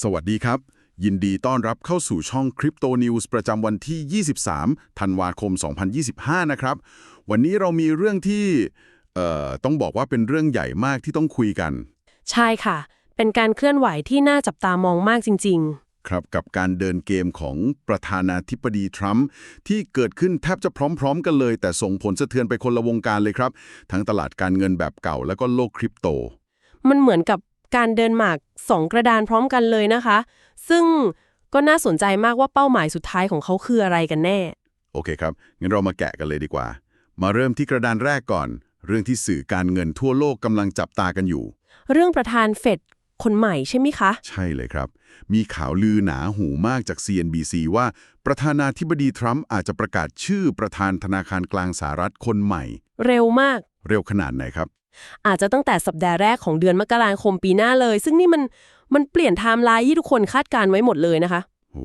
สวัสดีครับ ยินดีต้อนรับเข้าสู่ช่อง Crypto News ประจำวันที่ 23 ธันวาคม 2025 นะครับ วันนี้เรามีเรื่องที่เอ่อต้องบอกว่าเป็นเรื่องใหญ่มากที่ต้องคุยกัน ใช่ค่ะ เป็นการเคลื่อนไหวที่น่าจับตามองมากจริงครับกับการเดินเกมของประธานาธิบดีทรัมป์ที่เกิดขึ้นแทบจะพร้อม ๆ กันเลย แต่ส่งผลสะเทือนไปคนละวงการเลยครับ ทั้งตลาดการเงินแบบเก่า แล้วก็โลกคริปโตๆมันเหมือนกับ การเดินหมากสองกระดานพร้อมกันเลยนะคะ ซึ่งก็น่าสนใจมากว่าเป้าหมายสุดท้ายของเขาคืออะไรกันแน่ โอเคครับ งั้นเรามาแกะกันเลยดีกว่า มาเริ่มที่กระดานแรกก่อน เรื่องที่สื่อการเงินทั่วโลกกำลังจับตากันอยู่ เรื่องประธานเฟดคนใหม่ใช่ไหมคะ ใช่เลยครับ มีข่าวลือหนาหูมากจาก CNBC ว่าประธานาธิบดีทรัมป์อาจจะประกาศชื่อประธานธนาคารกลางสหรัฐคนใหม่ เร็วมาก เร็วขนาดไหนครับ อาจจะตั้งแต่สัปดาห์แรกของเดือนมกราคมปีหน้าเลย ซึ่งนี่มันมันเปลี่ยนไทม์ไลน์ที่ทุกคนคาดการณ์ไว้หมดเลยนะคะ โห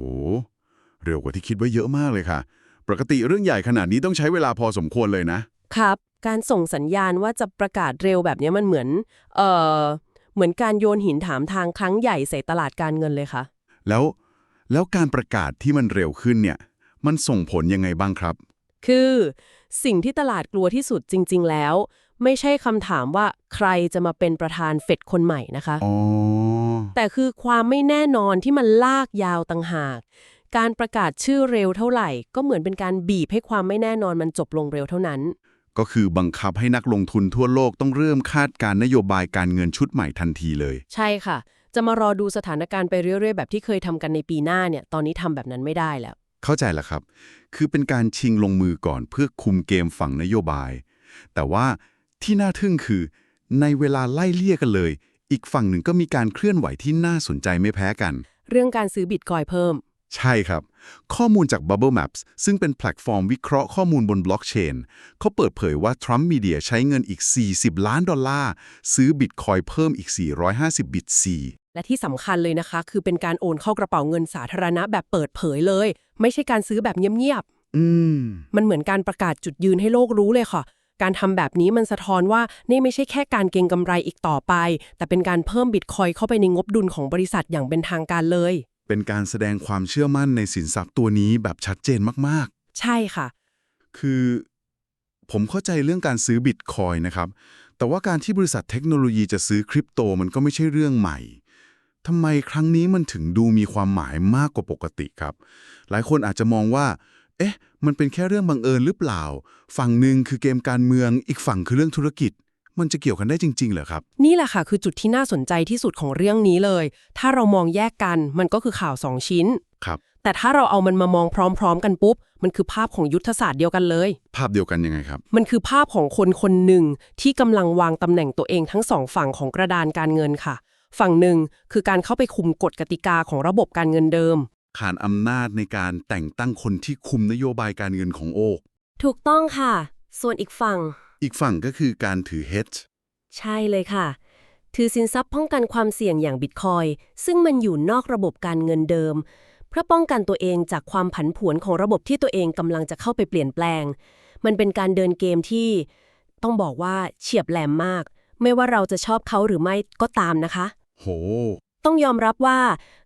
เร็วกว่าที่คิดไว้เยอะมากเลยค่ะ ปกติเรื่องใหญ่ขนาดนี้ต้องใช้เวลาพอสมควรเลยนะ ครับ การส่งสัญญาณว่าจะประกาศเร็วแบบนี้มันเหมือน เอ่อ เหมือนการโยนหินถามทางครั้งใหญ่ใส่ตลาดการเงินเลยค่ะ แล้วแล้วการประกาศที่มันเร็วขึ้นเนี่ย มันส่งผลยังไงบ้างครับ คือ สิ่งที่ตลาดกลัวที่สุดจริง ๆ แล้ว ไม่ใช่คำถามว่าใครจะมาเป็นประธานเฟดคนใหม่นะคะอ๋อแต่คือความไม่แน่นอนที่มันลากยาวต่างหาก การประกาศชื่อเร็วเท่าไหร่ ก็เหมือนเป็นการบีบให้ความไม่แน่นอนมันจบลงเร็วเท่านั้น ก็คือบังคับให้นักลงทุนทั่วโลกต้องเริ่มคาดการณ์นโยบายการเงินชุดใหม่ทันทีเลย ใช่ค่ะ จะมารอดูสถานการณ์ไปเรื่อยๆ แบบที่เคยทำกันในปีหน้าเนี่ย ตอนนี้ทำแบบนั้นไม่ได้แล้ว เข้าใจแล้วครับ คือเป็นการชิงลงมือก่อนเพื่อคุมเกมฝั่งนโยบาย แต่ว่า ที่น่าทึ่งคือ ในเวลาไล่เลี่ยกันเลย อีกฝั่งหนึ่งก็มีการเคลื่อนไหวที่น่าสนใจไม่แพ้กัน เรื่องการซื้อบิตคอยน์เพิ่ม ใช่ครับ ข้อมูลจาก Bubble Maps ซึ่งเป็นแพลตฟอร์มวิเคราะห์ข้อมูลบนบล็อกเชนเขาเปิดเผยว่า Trump Media ใช้เงินอีก 40 ล้านดอลลาร์ ซื้อบิตคอยเพิ่มอีก 450 บิตซีและที่สำคัญเลยนะคะ คือเป็นการโอนเข้ากระเป๋าเงินสาธารณะแบบเปิดเผยเลย ไม่ใช่การซื้อแบบเงียบอืมๆมันเหมือนการประกาศจุดยืนให้โลกรู้เลยค่ะ การทำแบบนี้มันสะท้อนว่านี่ไม่ใช่แค่การเก็งกำไรอีกต่อไป แต่เป็นการเพิ่มบิตคอยเข้าไปในงบดุลของบริษัทอย่างเป็นทางการเลย เป็นการแสดงความเชื่อมั่นในสินทรัพย์ตัวนี้แบบชัดเจนมากใช่ค่ะๆคือ ผมเข้าใจเรื่องการซื้อบิตคอยนะครับ แต่ว่าการที่บริษัทเทคโนโลยีจะซื้อคริปโตมันก็ไม่ใช่เรื่องใหม่ทำไมครั้งนี้มันถึงดูมีความหมายมากกว่าปกติครับ หลายคนอาจจะมองว่า เอ๊ะ มันเป็นแค่เรื่องบังเอิญหรือเปล่า ฝั่งหนึ่งคือเกมการเมือง อีกฝั่งคือเรื่องธุรกิจ มันจะเกี่ยวกันได้จริง ๆ เหรอครับ นี่แหละค่ะ คือจุดที่น่าสนใจที่สุดของเรื่องนี้เลย ถ้าเรามองแยกกัน มันก็คือข่าวสองชิ้น ครับ แต่ถ้าเราเอามันมามองพร้อม ๆ กันปุ๊บ มันคือภาพของยุทธศาสตร์เดียวกันเลย ภาพเดียวกันยังไงครับ มันคือภาพของคนคนหนึ่งที่กำลังวางตำแหน่งตัวเองทั้งสองฝั่งของกระดานการเงินค่ะ ฝั่งหนึ่งคือการเข้าไปคุมกฎกติกาของระบบการเงินเดิม ขานอำนาจในการแต่งตั้งคนที่คุมนโยบายการเงินของโอกถูกต้องค่ะ ส่วนอีกฝั่ง อีกฝั่งก็คือการถือ hedge ใช่เลยค่ะ ถือสินทรัพย์ป้องกันความเสี่ยงอย่างบิตคอยซึ่งมันอยู่นอกระบบการเงินเดิม เพื่อป้องกันตัวเองจากความผันผวนของระบบที่ตัวเองกำลังจะเข้าไปเปลี่ยนแปลง มันเป็นการเดินเกมที่ ต้องบอกว่าเฉียบแหลมมาก ไม่ว่าเราจะชอบเขาหรือไม่ก็ตามนะคะ โห ต้องยอมรับว่า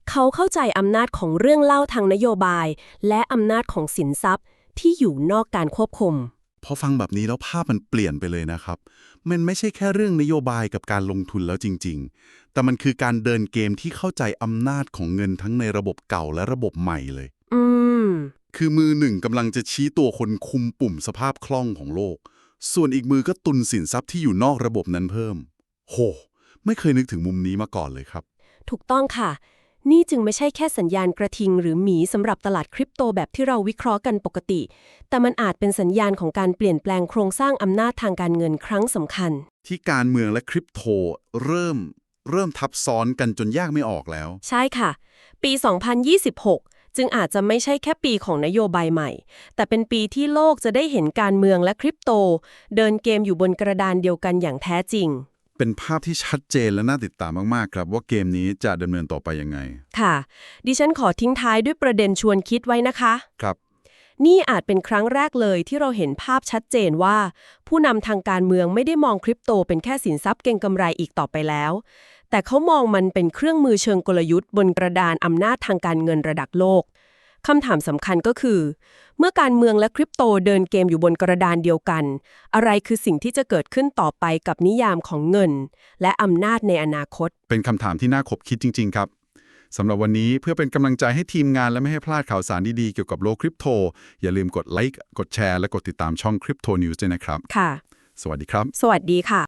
เขาเข้าใจอำนาจของเรื่องเล่าทางนโยบาย และอำนาจของสินทรัพย์ที่อยู่นอกการควบคุม พอฟังแบบนี้แล้วภาพมันเปลี่ยนไปเลยนะครับ มันไม่ใช่แค่เรื่องนโยบายกับการลงทุนแล้วจริง ๆ แต่มันคือการเดินเกมที่เข้าใจอำนาจของเงินทั้งในระบบเก่าและระบบใหม่เลย อืม คือมือหนึ่งกำลังจะชี้ตัวคนคุมปุ่มสภาพคล่องของโลก ส่วนอีกมือก็ตุนสินทรัพย์ที่อยู่นอกระบบนั้นเพิ่ม โห ไม่เคยนึกถึงมุมนี้มาก่อนเลยครับ ถูกต้องค่ะ นี่จึงไม่ใช่แค่สัญญาณกระทิงหรือหมีสำหรับตลาดคริปโตแบบที่เราวิเคราะห์กันปกติ แต่มันอาจเป็นสัญญาณของการเปลี่ยนแปลงโครงสร้างอำนาจทางการเงินครั้งสำคัญ ที่การเมืองและคริปโตเริ่มเริ่มทับซ้อนกันจนแยกไม่ออกแล้ว ใช่ค่ะ ปี 2026 จึงอาจจะไม่ใช่แค่ปีของนโยบายใหม่ แต่เป็นปีที่โลกจะได้เห็นการเมืองและคริปโต เดินเกมอยู่บนกระดานเดียวกันอย่างแท้จริง เป็นภาพที่ชัดเจนและน่าติดตามมาก ๆ ครับ ว่าเกมนี้จะดำเนินต่อไปยังไง ค่ะ ดิฉันขอทิ้งท้ายด้วยประเด็นชวนคิดไว้นะคะ ครับ นี่อาจเป็นครั้งแรกเลยที่เราเห็นภาพชัดเจนว่า ผู้นำทางการเมืองไม่ได้มองคริปโตเป็นแค่สินทรัพย์เก็งกำไรอีกต่อไปแล้ว แต่เขามองมันเป็นเครื่องมือเชิงกลยุทธ์บนกระดานอำนาจทางการเงินระดับโลก คำถามสำคัญก็คือ เมื่อการเมืองและคริปโตเดินเกมอยู่บนกระดานเดียวกัน อะไรคือสิ่งที่จะเกิดขึ้นต่อไปกับนิยามของเงิน และอำนาจในอนาคต เป็นคำถามที่น่าขบคิดจริง ๆ ครับสำหรับวันนี้เพื่อเป็นกำลังใจให้ทีมงานและไม่ให้พลาดข่าวสารดี ๆ เกี่ยวกับโลกคริปโต อย่าลืมกดไลค์กดแชร์และกดติดตามช่อง Crypto News ด้วยนะครับ ค่ะ สวัสดีครับ สวัสดีค่ะ